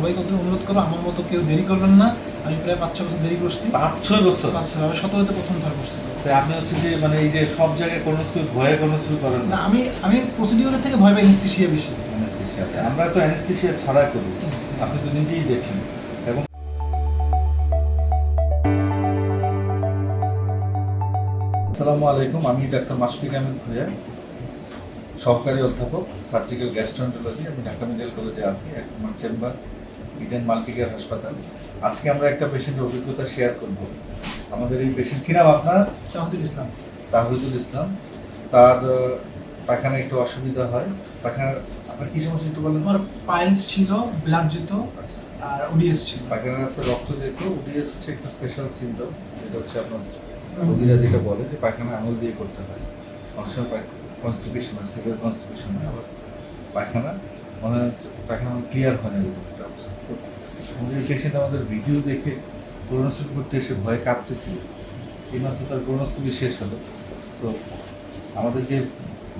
সবাইকে অন্তত অনুরোধ করব আমার মতো কেউ দেরি করবেন না। আমি প্রায় পাঁচ ছ বছর দেরি করছি। পাঁচ ছয় বছর? পাঁচ ছয় সতেরোতে প্রথম ধার করছি। তাই আপনি হচ্ছে যে মানে এই যে সব জায়গায় কোলোনোস্কোপি ভয়ে কোলোনোস্কোপি করেন না? আমি আমি প্রসিডিওরের থেকে ভয় পাই অ্যানেস্থেসিয়া বেশি। অ্যানেস্থেশিয়া আছে আমরা তো অ্যানেস্থেশিয়া ছাড়া করি। আপনি তো নিজেই দেখলেন এবং আসসালামু আলাইকুম আমি ডাক্তার মাসফিক আহমেদ ভুইয়া সহকারী অধ্যাপক সার্জিক্যাল গ্যাস্ট্রোন্টোলজি আমি ঢাকা মেডিকেল কলেজে আছি এক আমার চেম্বার ইডেন মাল্টিকেয়ার হাসপাতাল। আজকে আমরা একটা পেশেন্টের অভিজ্ঞতা শেয়ার করব। আমাদের এই পেশেন্ট কিনাম আপনার? তাহদুল ইসলাম। তাহিদুল ইসলাম। তার আহ, পায়খানা একটু অসুবিধা হয়। পায়খানার আপনার কি সমস্যা একটু বলেন? আমার পাইলস ছিল ব্লাড যেত আচ্ছা। আর ওডিএস ছিল। পায়খানার রাস্তায় রক্ত যেত ওডিএস হচ্ছে একটা স্পেশাল সিমটম যেটা হচ্ছে আপনার রোগীরা যেটা বলে যে পায়খানা আঙুল দিয়ে করতে হয়। অনেক সময় কনস্টিপেশন হয় সিভিয়ার কনস্টিপেশন হয় আবার পায়খানা মনে হয় পায়খানা ক্লিয়ার হয় না এরকম একটা অবস্থা। তো আমাদের পেশেন্ট আমাদের ভিডিও দেখে কোলোনোস্কোপি করতে এসে ভয়ে কাঁপতেছিল এইমাত্র তার কোলোনোস্কোপি শেষ হলো। তো আমাদের যে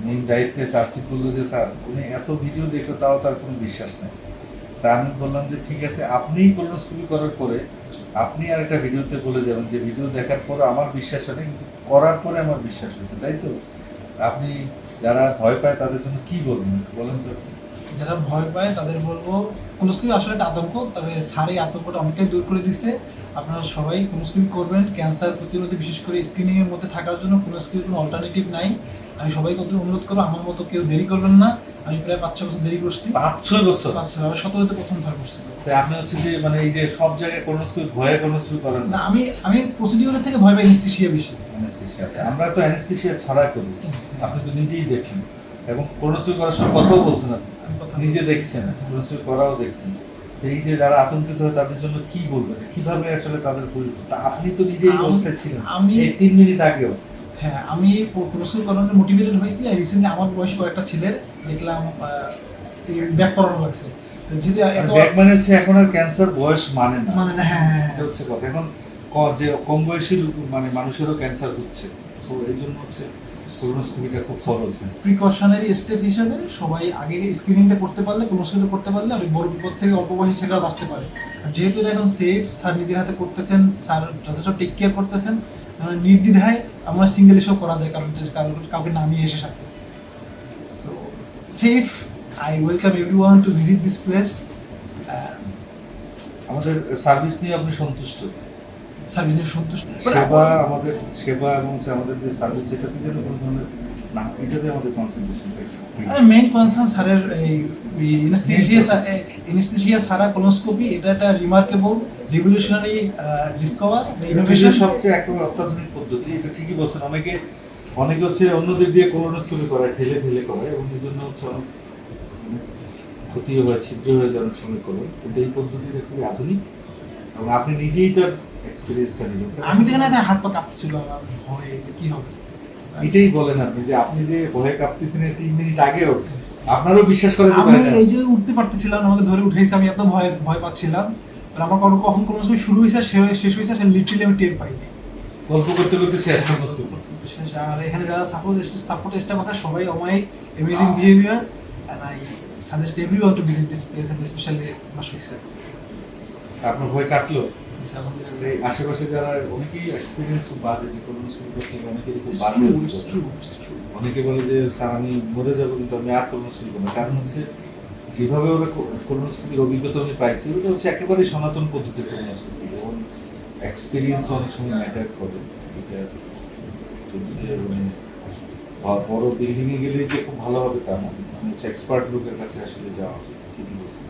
মেইন দায়িত্বে আছে আসিফ বলল যে, স্যার, উনি এত ভিডিও দেখল, তাও তার কোনো বিশ্বাস নেই। তা আমি বললাম যে, ঠিক আছে, আপনিই কোলোনোস্কোপি করার পরে আপনি আর একটা ভিডিওতে বলে যাবেন যে ভিডিও দেখার পরে আমার বিশ্বাস হয় কিন্তু করার পরে আমার বিশ্বাস হয়েছে, তাই তো? আপনি যারা ভয় পায় তাদের জন্য কি বলবেন? বলেন তো। যারা ভয় পায় তাদের বলব কোনোস্কিপি আসলে একটা আতঙ্ক তবে স্যার এই আতঙ্কটা অনেকটাই দূর করে দিচ্ছে আপনারা সবাই কোনোস্কিপি করবেন ক্যান্সার প্রতিরোধে বিশেষ করে স্ক্রিনিংয়ের মধ্যে থাকার জন্য কোনোস্কিপি কোনো অল্টারনেটিভ নাই। আমি সবাইকে অন্তত অনুরোধ করব আমার মতো কেউ দেরি করবেন না। আমি প্রায় পাঁচ ছ বছর দেরি করছি। পাঁচ ছয় বছর? পাঁচ ছয় সতেরোতে প্রথম ধার করছি। আপনি হচ্ছে যে মানে এই যে সব জায়গায় কোলোনোস্কোপি ভয়ে কোলোনোস্কোপি করেন না? আমি আমি প্রসিডিওরের থেকে ভয় পাই অ্যানেস্থেসিয়া বেশি। অ্যানেস্থেশিয়া আমরা তো অ্যানেস্থেশিয়া ছাড়া করি। আপনি তো নিজেই দেখলেন এবং কোলোনোস্কোপি করার সময় কথাও বলছেন নিজে দেখছেন কোলোনোস্কোপি করাও দেখছেন তো এই যে যারা আতঙ্কিত হয় তাদের জন্য কি বলবেন কীভাবে আসলে তাদের তা আপনি তো নিজে এই অবস্থায় ছিলেন। আমি- এই তিন মিনিট আগেও। হ্যাঁ আমি কোনোস্কিপি করানোর মোটিভেটেড হয়েছি। আর রিসেন্টলি আমার বয়স কয়েকটা ছেলের দেখলাম ব্যাক করানো লাগছে। তো ব্যাক মানে হচ্ছে এখন আর ক্যান্সার বয়স মানে না। মানে না হ্যাঁ হ্যাঁ, এটা হ্যাঁ হচ্ছে কথা। এখন যে কম বয়সী মানে মানুষেরও ক্যান্সার হচ্ছে। সো এই জন্য হচ্ছে কোলোনোস্কোপিটা খুব প্রিকশনারি স্টেপ হিসেবে সবাই আগে স্ক্রিনিংটা করতে পারলে করতে পারলে অনেক বড় বিপদ থেকে অল্প বয়সী ছেলেরা বাঁচতে পারে। আর যেহেতু এটা এখন সেফ স্যার নিজের হাতে করতেছেন স্যার যথেষ্ট টেক কেয়ার করতেছেন নির্দ্বিধায় আমরা সিঙ্গেল এসেও করা যায় কারণ কাউকে না নিয়ে এসে সাথে। So safe I welcome everyone to visit this place আমাদের সার্ভিস নিয়ে আপনি সন্তুষ্ট? সার্ভিস নিয়ে সন্তুষ্ট সেবা আমাদের সেবা এবং আমাদের যে সার্ভিস এটাতে যেন কোনো ধরনের না এটাতে আমাদের কনসেন্ট্রেশন মেইন কনসার্ন স্যারের এই ইনস্টিজিয়া ইনস্টিজিয়া সারা কোলোস্কোপি এটা একটা রিমার্কেবল রেভলিউশনারি ডিসকভার ইনোভেশন সবচেয়ে একেবারে অত্যাধুনিক পদ্ধতি এটা ঠিকই বলছেন। অনেকে অনেকে হচ্ছে অন্যদের দিয়ে কোলোনোস্কোপি করায় ঠেলে ঠেলে করে এবং এই জন্য হচ্ছে অনেক অনেক ক্ষতি হয় ছিদ্র হয়ে যাওয়ার সময় করে। কিন্তু এই পদ্ধতিটা খুবই আধুনিক। এবং আপনি নিজেই তার এক্সপিরিয়েন্সটা নিলেন। আমি দেখে না হাত পা কাঁপছিল আমার ভয়ে যে কি হবে? এটাই বলেন আপনি যে আপনি যে ভয়ে কাঁপতেছেন তিন মিনিট আগেও আপনারও বিশ্বাস করাতে আমি এই যে উঠতে পারতেছিলাম আমাকে ধরে উঠেছে আমি এত ভয় ভয় পাচ্ছিলাম। আর আমার কখন কখন কোনো সময় শুরু হয়েছে শেষ হয়েছে সে লিটারেলি আমি টের পাইনি। গল্প করতে করতে শেষ শেষ- আর এখানে যারা সাপোর্ট সাপোর্ট স্টাফ আছে সবাই অমায়িক amazing behaviour and I suggest everyone to visit this place specially Masuk sir আপনার ভয় কাটলো? আশেপাশে যারা অনেকেই এক্সপিরিয়েন্স খুব বাজে যে কোলোনোস্কোপি করতে গিয়ে অনেকেরই খুব বাজে. অনেকে বলে যে স্যার আমি মরে যাব কিন্তু আমি আর কোলোনোস্কোপি করব না। কারণ হচ্ছে যেভাবে ওরা কোলোনোস্কোপির অভিজ্ঞতা আমি পাইছি ওটা হচ্ছে একেবারে সনাতন পদ্ধতির কোলোনোস্কোপি এবং এক্সপিরিয়েন্স অনেক সময় ম্যাটার করে। এটা মানে বড় বিল্ডিং এ গেলে যে খুব ভালো হবে তা না। মানে হচ্ছে এক্সপার্ট লোকের কাছে আসলে যাওয়া উচিত ঠিকই বলছেন।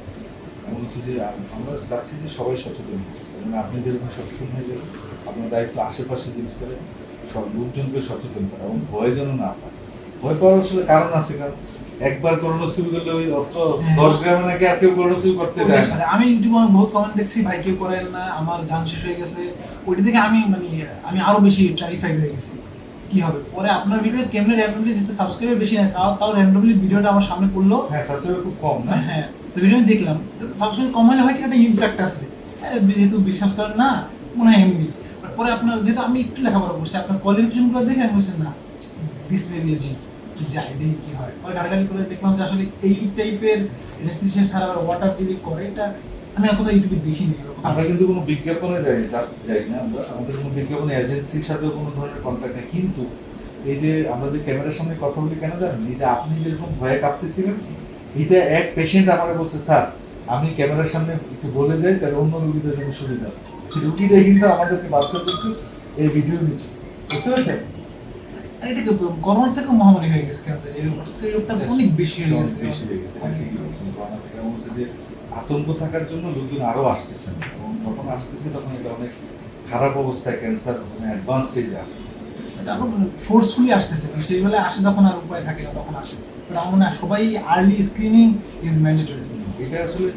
এমন হচ্ছে যে আমরা চাচ্ছি যে সবাই সচেতন এবং আপনি যেরকম সচেতন হয়ে গেলেন আপনার দায়িত্ব আশেপাশে সব লোকজনকে সচেতন করা এবং ভয় যেন না পায়। ভয় পাওয়ার আসলে কারণ আছে কারণ একবার করোনোস্কোপি করলে ওই অত হ্যাঁ। দশ গ্রামে নাকি আর কেউ করোনোস্কোপি করতে যায় না। আমি ইউটিউবে অনেক বহুত কমেন্ট দেখছি ভাই কেউ করেন না আমার জান শেষ হয়ে গেছে। ওইটা দেখে আমি মানে আমি আরও বেশি টারিফাইড হয়ে গেছি। কি হবে? পরে আপনার ভিডিও কেমনে র্যান্ডমলি যেহেতু সাবস্ক্রাইবার বেশি না তাও তাও র্যান্ডমলি ভিডিওটা আমার সামনে পড়ল। হ্যাঁ সাবস্ক্রাইবার খুব কম না? হ্যাঁ। তো ভিডিও দেখলাম, তো সাবস্ক্রাইব কম হলে হয় কি একটা ইম্প্যাক্ট আছে? যেহেতু বিশ্বাস করেন না, মনে হয় এমনি। পরে আপনার, যেহেতু আমি একটু লেখাপড়া করছি, আপনার কোয়ালিফিকেশনগুলো দেখে আমি বলছি, না দিস যাই দেখি কি হয়। পরে গাড়াগাড়ি করে দেখলাম যে আসলে এই টাইপের রেস্ট্রিকশন ছাড়া ওয়াটার দিয়ে করে, এটা আমি আর কোথাও ইউটিউবে দেখিনি। আমরা কিন্তু কোনো বিজ্ঞাপনে যাই যাই না, আমরা আমাদের কোনো বিজ্ঞাপন এজেন্সির সাথে কোনো ধরনের কন্ট্যাক্ট নেই। কিন্তু এই যে আমরা যে ক্যামেরার সামনে কথা বলি, কেন জানেন? এই যে আপনি যেরকম ভয়ে কাঁপতেছিলেন এটা এক পেশেন্ট আমার বলছে স্যার আমি ক্যামেরার সামনে একটু বলে যাই তাহলে অন্য রুগীদের জন্য সুবিধা রুগীরা কিন্তু আমাদেরকে বাধ্য করছে এই ভিডিও নিতে। বুঝতে পারছেন? আর এটা কি করোনা থেকে মহামারী হয়ে গেছে কেন? এই রোগটা রোগটা অনেক বেশি হয়ে গেছে বেশি হয়ে গেছে। করোনা থেকে এমন হচ্ছে যে আতঙ্ক থাকার জন্য লোকজন আরও আসতেছেন এবং যখন আসতেছে তখন এটা অনেক খারাপ অবস্থায় ক্যান্সার মানে অ্যাডভান্স স্টেজে আসতেছে। ফোর্সফুলি আসতেছে। সেই বেলা আসে যখন আর উপায় থাকে না তখন আসে। তো আমার মনে হয় সবাই আর্লি স্ক্রিনিং ইজ ম্যান্ডেটরি এটা আসলে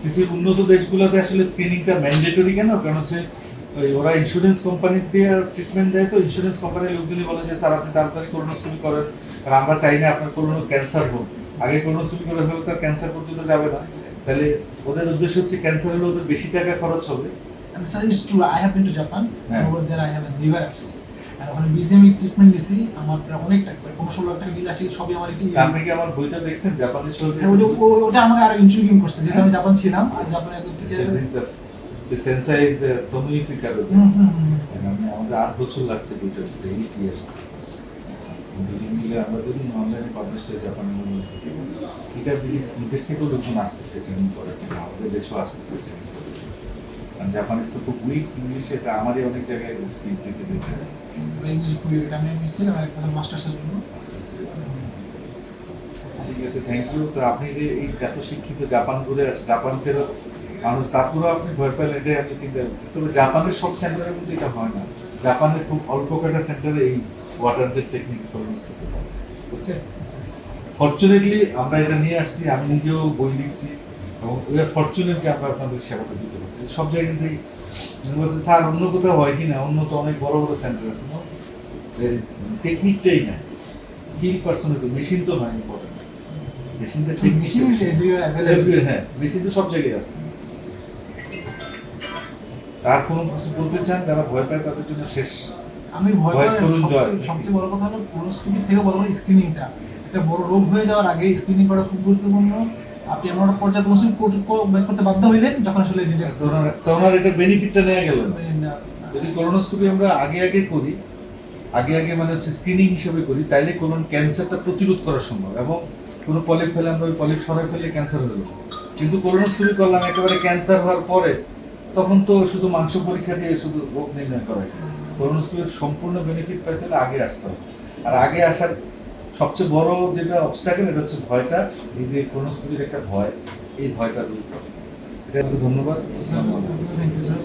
পৃথিবীর উন্নত দেশগুলোতে আসলে স্ক্রিনিংটা ম্যান্ডেটরি কেন কারণ হচ্ছে ওই ওরা ইন্স্যুরেন্স কোম্পানি দিয়ে ট্রিটমেন্ট দেয় তো ইন্স্যুরেন্স কোম্পানির লোকজনই বলে যে স্যার আপনি তাড়াতাড়ি করোনোস্কোপি করেন কারণ আমরা চাই না আপনার কোনো ক্যান্সার হোক আগে করোনোস্কোপি করে ফেলে তার ক্যান্সার পর্যন্ত যাবে না তাহলে ওদের উদ্দেশ্য হচ্ছে ক্যান্সার হলে ওদের বেশি টাকা খরচ হবে And sir, it's true. I have been to Japan. হ্যাঁ। Over there, I have a liver abscess. আর ওখানে বিশ দিন ট্রিটমেন্ট দিছি আমার প্রায় অনেক টাকা ষোলো লাখ টাকা বিল আসে সবই আমার একটি আপনি কি আমার বইটা দেখছেন? জাপানি হ্যাঁ, ওটা আমাকে আরও ইন্ট্রিগিং করছে যেহেতু আমি জাপান ছিলাম আর জাপানে teacher The is the Tomoyuki আমাদের আট বছর লাগছে বইটা দিতে এইট ইয়ার্স দুদিন মিলে আমরা দুদিন অনলাইনে পাবলিশ হয়ে জাপানি এটা বিদেশ থেকেও লোকজন আসতেছে ট্রেনিং করে আমাদের দেশেও আসতেছে ট্রেনিং কারণ জাপানিজ তো খুব উইক ইংলিশ এটা আমারই অনেক জায়গায় স্পিচ দিতে যেতে হয়। ইংলিশ খুবই weak। আমি ছিলাম এক বছর মাস্টার্সের জন্য। ঠিক আছে থ্যাংক ইউ তো আপনি যে এই এত শিক্ষিত জাপান ঘুরে আসে জাপান ফেরত মানুষ তারপরেও আপনি ভয় পেলেন এটাই আমি চিন্তা করছি তবে জাপানের সব সেন্টারের মধ্যে এটা হয় না। জাপানের খুব অল্প কটা সেন্টারে এই ওয়াটার জেট টেকনিক কর্মস্থিত বুঝছেন? ফর্চুনেটলি আমরা এটা নিয়ে আসছি আমি নিজেও বই লিখছি। এবং উই আর ফর্চুনেট যে আমরা আপনাদের সেবাটা দিতে পারছি। সব জায়গা থেকেই আমি বলছি স্যার অন্য কোথাও হয় কি না অন্য তো অনেক বড় বড় সেন্টার আছে না টেকনিকটাই না স্কিল পার্সোনালিটি মেশিন তো নয় ইম্পর্টেন্ট মেশিনটা অ্যাভেলেবল হ্যাঁ মেশিন তো সব জায়গায় আছে। আর কোনো কিছু বলতে চান? যারা ভয় পায় তাদের জন্য শেষ। আমি ভয় পাই সবচেয়ে- বড় কথা হলো কোলোস্কোপির থেকে বড় কথা স্ক্রিনিংটা একটা বড় রোগ হয়ে যাওয়ার আগে স্ক্রিনিং করা খুব গুরুত্বপূর্ণ। আপনি এমন একটা পর্যায়ে কোলোস্কোপি করতে বাধ্য হইলেন যখন আসলে ডিটেক্ট তো ওনার- এটা বেনিফিটটা নেওয়া গেল যদি কোলোনোস্কোপি আমরা আগে আগে করি আগে আগে মানে হচ্ছে স্ক্রিনিং হিসেবে করি তাইলে কোলন ক্যান্সারটা প্রতিরোধ করা সম্ভব। এবং কোনো পলিপ ফেলে আমরা ওই পলিপ সরাই ফেলে ক্যান্সার হয়ে গেল কিন্তু কোলোনোস্কোপি করলাম একেবারে ক্যান্সার হওয়ার পরে তখন তো শুধু মাংস পরীক্ষা দিয়ে শুধু রোগ নির্ণয় করা যায় কোলোনোস্কোপির সম্পূর্ণ বেনিফিট পাইতে হলে আগে আসতে হবে। আর আগে আসার সবচেয়ে বড় যেটা অবস্ট্যাকেল এটা হচ্ছে ভয়টা নিজের কোনো স্থিতির একটা ভয়। এই ভয়টা দূর করে। এটা ধন্যবাদ।